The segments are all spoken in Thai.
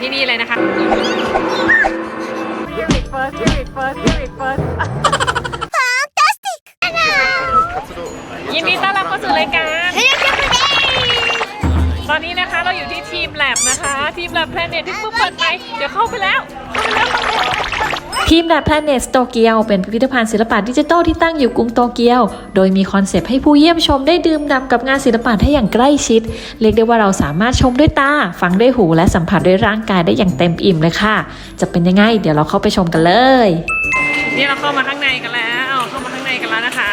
ที่นี่เลยนะคะ Spirit first Spirit first Spirit first ยินดีต้อนรับเข้าสู่รายการตอนนี้นะคะเราอยู่ที่ทีมแลบนะคะ ทีมแลบแพลเน็ตที่เพิ่งเปิดไป เดี๋ยวเข้าไปแล้วเข้าไปแล้ว ทีมแ a บ Planet โตเกียวเป็นพิพิธภัณฑ์ศิลปะดิจิทัลที่ตั้งอยู่กรุงโตเกียว โดยมีคอนเซปต์ให้ผู้เยี่ยมชมได้ดื่มด่ำกับงานศิลปะได้อย่างใกล้ชิด เรียกได้ว่าเราสามารถชมด้วยตา ฟังด้วยหูและสัมผัสด้วยร่างกายได้อย่างเต็มอิ่มเลยค่ะ จะเป็นยังไง เดี๋ยวเราเข้าไปชมกันเลย นี่เราเข้ามาข้างในกันแล้ว เข้ามาข้างในกันแล้วนะคะ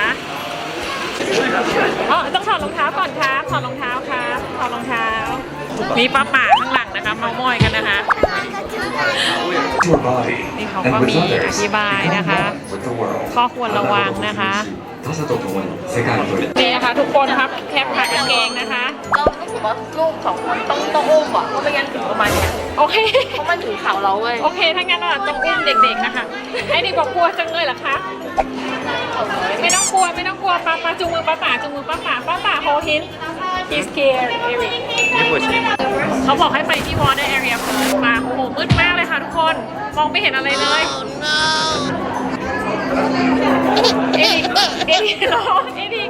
อ๋อต้องถอดรองเท้าก่อนครับถอดรองเท้าครับถอดรองเท้า มีป้าป่าข้างหลังนะคะเมามอยกันนะคะ นี่เขาก็มีอธิบายนะคะ ข้อควรระวังนะคะนี่นะคะทุกคนครับแคปถ่ายกางเกงนะคะเราต้องถืกว่าลูกสองคนต้องต้องอุ้มอะเพราะไม่งั้นถึงประมาณเนี้ยโอเคเพราะมันถึงเข่าเราเว้ยโอเคถ้างั้นเราต้องอุ้มเด็กๆนะคะไอ้เด็กบอกกลัวจังเลยเหรอคะไม่ต้องกลัวไม่ต้องกลัวป้าป้าจุงมือป้าป่าจุงมือป้าป่าป้าป่าโฮหิน he's scared Eric เขาบอกให้ไปที่ water area first มาโอ้โหมืดมากเลยค่ะทุกคน มองไม่เห็นอะไรเลย เอริกเอริกร้องเอริก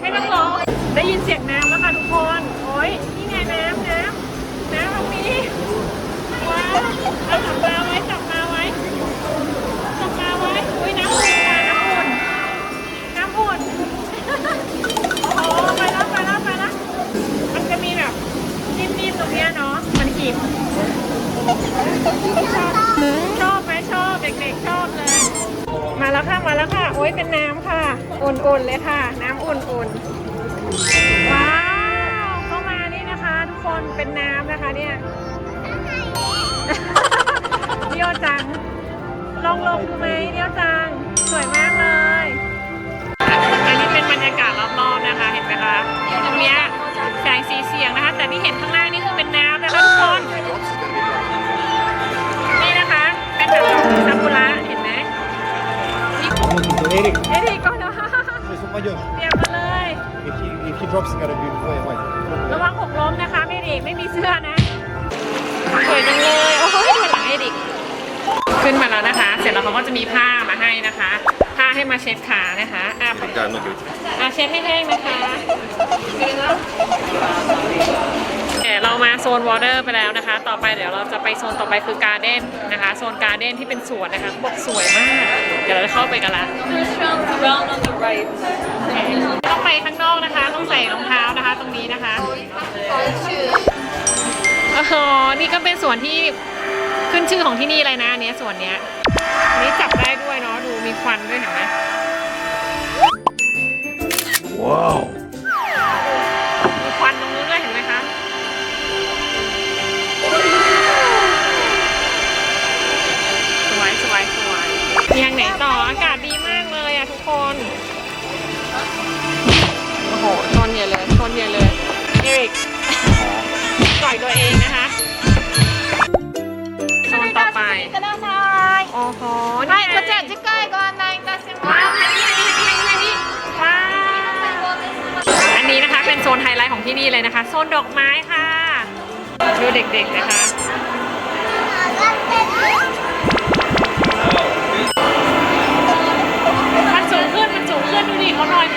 ไม่ต้องร้อง ได้ยินเสียงน้ำแล้วค่ะทุกคน โอ้ยนี่ไงน้ำน้ำน้ำตรงนี้ว้าวเอาจับมาไว้จับมา อุ่นๆเลยค่ะ น้ำอุ่นๆ ว้าวเข้ามานี่นะคะ ทุกคนเป็นน้ำนะคะเนี่ยเดียวจัง ลองลงดูไหมเดียวจัง สวยมากเลย อันนี้เป็นบรรยากาศรอบๆนะคะ เห็นไหมคะ ตรงเนี้ยแสงสีเสียงนะคะ แต่ที่เห็นข้างล่างนี่คือเป็นน้ำนะคะทุกคน แล้วนะคะ เสร็จแล้วเขาก็จะมีผ้ามาให้นะคะ ผ้าให้มาเช็ดขานะคะอะอะเช็ดให้แห้งนะคะเดี๋ยวเรามาโซนวอเตอร์ไปแล้วนะคะ ต่อไปเดี๋ยวเราจะไปโซนต่อไปคือการ์เด้นนะคะ โซนการ์เด้นที่เป็นสวนนะคะเขาบอกสวยมาก เดี๋ยวเราจะเข้าไปกันละต้องไปข้างนอกนะคะ ต้องใส่รองเท้านะคะตรงนี้นะคะ อ๋อ นี่ก็เป็นส่วนที่ ขึ้นชื่อของที่นี่เลยนะอันเนี้ยส่วนเนี้ยอันนี้จับได้ด้วยเนาะดูมีควันด้วยเห็นไหมว้าวมีควันตรงนู้นด้วยเห็นไหมคะสวยสวยสวยมีทางไหนต่ออากาศดีมากเลยอะทุกคนโอ้โหชนใหญ่เลยชนใหญ่เลยเอริกปล่อยตัวเองนะคะโซ นต่อไป ください โอ้โห は นี่ い ไง こちら次回ご案内いたしま ว้าว す อันนี้อันนี้อันนี้อันนี้ว้าวอันนี้นะคะเป็นโซนไฮไลท์ของที่นี่เลยนะคะ โซนดอกไม้ค่ะ ดูเด็กๆนะคะ มันสูงขึ้น มันสูงขึ้น ดูดิเขาลอยขึ้น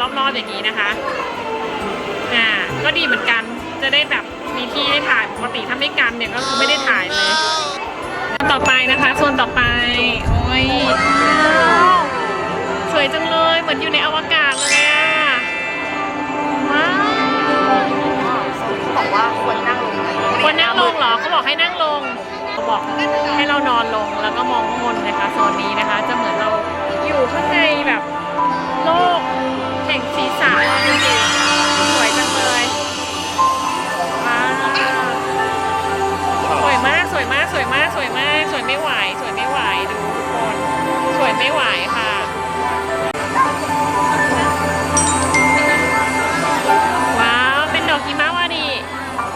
รอบๆอย่างนี้นะคะ อ่า ก็ดีเหมือนกัน จะได้แบบมีที่ให้ถ่ายปกติถ้าไม่กันเนี่ยก็คือไม่ได้ถ่ายเลย ต่อไปนะคะโซนต่อไป โอ้ยว้าวสวยจังเลย เหมือนอยู่ในอวกาศเลยอะว้าวบอกว่าควรนั่งลงควรนั่งลงเหรอเขาบอกให้นั่งลงเขาบอกให้เรานอนลงแล้วก็มองข้างบนนะคะโซนนี้นะคะ จะเหมือนเราอยู่ข้างในแบบ แห่งศีรษะดูสิสวยจังเลยว้าวสวยมากสวยมากสวยมากสวยมากสวยไม่ไหวสวยไม่ไหวดูทุกคน สวยไม่ไหวค่ะว้าวเป็นดอกกิมาวาดี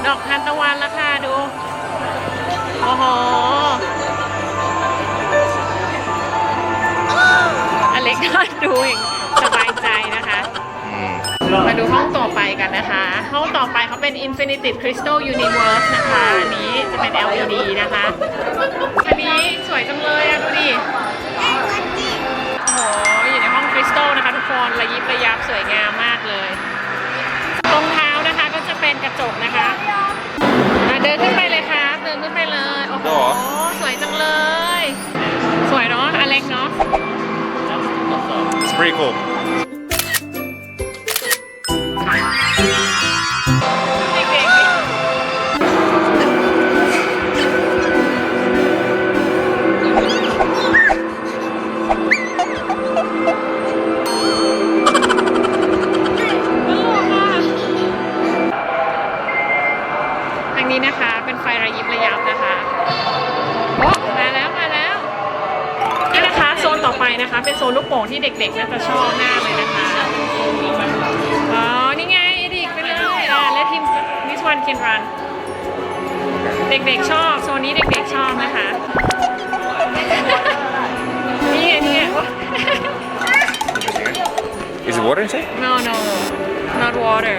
ดอกทานตะวันละค่ะดูโอ้โหอเล็กน่าดูอย่ง นนะคะ ห้องต่อไปเขาเป็น Infinity Crystal Universe นะคะ อันนี้จะเป็น LED นะคะ อันนี้สวยจังเลยอะดูดิ โอ้โห อยู่ในห้องคริสตัลนะคะทุกคน ระยิบระยับสวยงามมากเลยรองเท้านะคะก็จะเป็นกระจกนะคะอะเดินขึ้นไปเลยครับเดินขึ้นไปเลย โอ้โห สวยจังเลย สวยเนาะอเล็กเนาะ It's pretty cool. างนี้นะคะ เป็นไฟระยิบระยับนะคะโอ้มาแล้วมาแล้วนี่นะคะโซนต่อไปนะคะ เป็นโซนลูกโป่งที่เด็กๆน่าจะชอบหน้าเลยนะคะอ๋อนี่ไงเอดิกไปเลยอ่าและทีม this one can run เด็กๆชอบโซนนี้เด็กๆชอบนะคะนี่ไงนี่ไงโอ๊ย Is it water inside? no no not water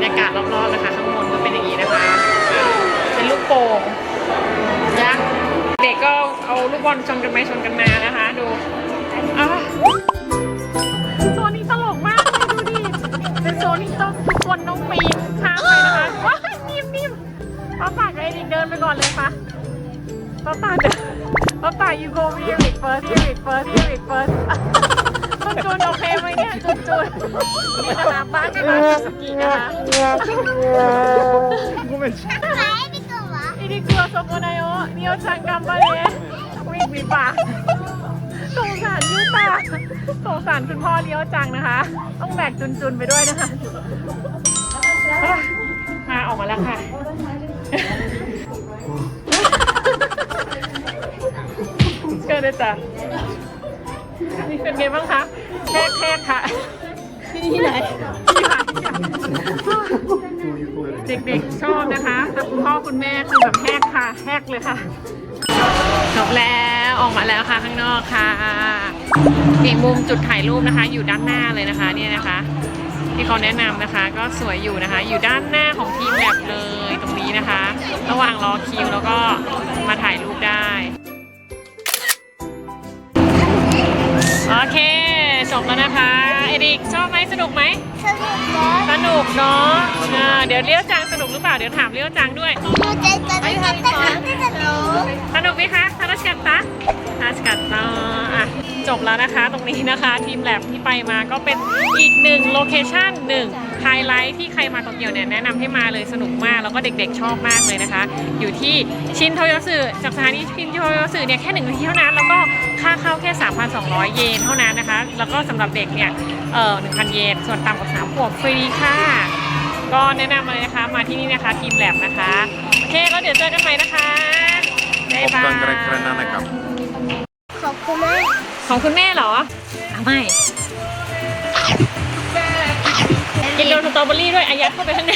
รรยากาศรอบๆนะคะข้างบนก็เป็นอย่างนี้นะคะ เป็นลูกโป่งยักษ์เด็กก็เอาลูกบอลชนกันไปชนกันมานะคะดูอะโซนนี้ตลกมากเลยดูดิเป็นโซนที่ต้องทุกคนต้องปีนข้ามไปนะคะว้ายนิ่มนิ่มป้าป่ากับไอ้เด็กเดินไปก่อนเลยปะป้าป่าเดินป้าป่า you go here it first here it first here it first จุนจุนโอเคไหมเนี่ยจุนจุนนี่นะคะบ้านที่มาสกีนะคะ ごめん。 イリクはそこだよ。みおちゃん頑張れ。วิ่งหนีป่าสงสารยูตาสงสารคุณพ่อเลี้ยวจังนะคะ ต้องแบกจุนๆไปด้วยนะคะอ่ะมาออกมาแล้วค่ะ เกิดเลยจ้ะ นี่เป็นไงบ้างคะแทกแทกค่ะ ที่ไหนที่ไหน เด็กๆชอบนะคะแต่คุณพ่อคุณแม่คือแบบแหกค่ะแหกเลยค่ะจบแล้วออกมาแล้วค่ะข้างนอกค่ะอีกมุมจุดถ่ายรูปนะคะ อยู่ด้านหน้าเลยนะคะเนี่ยนะคะ ที่เขาแนะนำนะคะ ก็สวยอยู่นะคะ อยู่ด้านหน้าของทีมแลบเลยตรงนี้นะคะ ระหว่างรอคิวแล้วก็มาถ่ายรูปได้ โอเค จบแล้วนะคะ เอริกชอบไหมสนุกไหม สนุกสนุกเนาะเดี๋ยวเลี้ยวจังสนุกหรือเปล่า เดี๋ยวถามเลี้ยวจังด้วย หนูจะจะจะจะจะจะหนูสนุกไหมคะทาราชกันตะทาราชกันตะอะจบแล้วนะคะ ตรงนี้นะคะ ทีมแลบที่ไปมาก็เป็นอีกหนึ่งโลเคชั่นหนึ่ง ไฮไลท์ที่ใครมาโตเกียวเนี่ยแนะนำให้มาเลยสนุกมากแล้วก็เด็กๆชอบมากเลยนะคะ อยู่ที่ชินโทโยสึจากสถานีชินโทโยสึเนี่ยแค่หนึ่งนาทีเท่านั้น แล้วก็ค่าเข้าแค่ 3,200 เยนเท่านั้นนะคะ แล้วก็สำหรับเด็กเนี่ยเอ่อ1,000 เยน ส่วนต่ำกว่า3ขวบฟรีค่ะ ก็แนะนำมาเลยนะคะมาที่นี่นะคะทีมแลบนะคะโอเคก็เดี๋ยวเจอกันใหม่นะคะบ๊ายบายขอบคุณมาก ของคุณแม่เหรออะไม่ กินโดนสตรอเบอรี่ด้วยอายัดเข้าไปข้างใน